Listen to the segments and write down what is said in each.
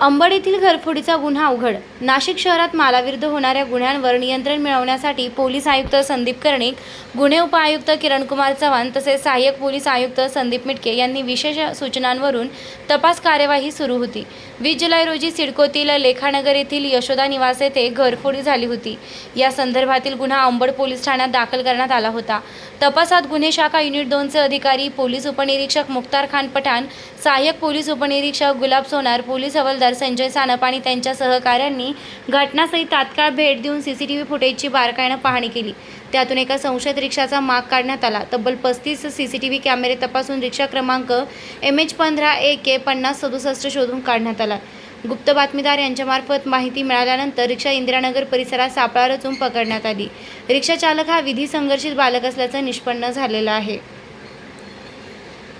अंबड येथील घरफोडीचा गुन्हा उघड. नाशिक शहरात मालाविरुद्ध होणाऱ्या गुन्ह्यांवर नियंत्रण मिळवण्यासाठी पोलीस आयुक्त संदीप कर्णिक गुन्हे उपआयुक्त किरणकुमार चव्हाण तसेच सहाय्यक पोलीस आयुक्त संदीप मिटके यांनी विशेष सूचनांवरून तपास कार्यवाही सुरू होती. वीस जुलै रोजी सिडकोतील लेखानगर येथील यशोदा निवास येथे घरफोडी झाली होती. या संदर्भातील गुन्हा अंबड पोलीस ठाण्यात दाखल करण्यात आला होता. तपासात गुन्हे शाखा युनिट दोनचे अधिकारी पोलीस उपनिरीक्षक मुख्तार खान पठाण सहाय्यक पोलीस उपनिरीक्षक गुलाब सोनार पोलीस हवालदार संजय सानप आणि त्यांच्या सहकाऱ्यांनी घटनास्थळी तात्काळ भेट देऊन सी सी टी व्ही फुटेजची बारकाईनं पाहणी केली. त्यातून एका संशयित रिक्षाचा माग काढण्यात आला. तब्बल पस्तीस सी सी टी व्ही कॅमेरे तपासून रिक्षा क्रमांक एम एच पंधरा ए के पन्नास सदुसष्ट शोधून काढण्यात आला. गुप्त बातमीदार यांच्यामार्फत माहिती मिळाल्यानंतर रिक्षा इंदिरानगर परिसरात सापळा रचून पकडण्यात आली. रिक्षा चालक हा विधी संघर्षित बालक असल्याचं निष्पन्न झालेलं आहे.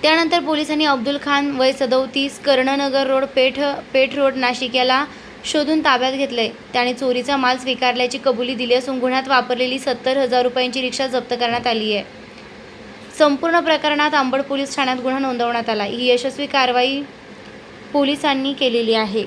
त्यानंतर पोलिसांनी अब्दुल खान वय सदोतीस कर्णनगर रोड पेठ पेठ रोड नाशिक याला शोधून ताब्यात घेतलंय. त्याने चोरीचा माल स्वीकारल्याची कबुली दिली असून गुन्ह्यात वापरलेली सत्तर हजार रुपयांची रिक्षा जप्त करण्यात आली आहे. संपूर्ण प्रकरणात आंबड पोलीस ठाण्यात गुन्हा नोंदवण्यात आला. ही यशस्वी कारवाई पोलिसांनी केलेली आहे.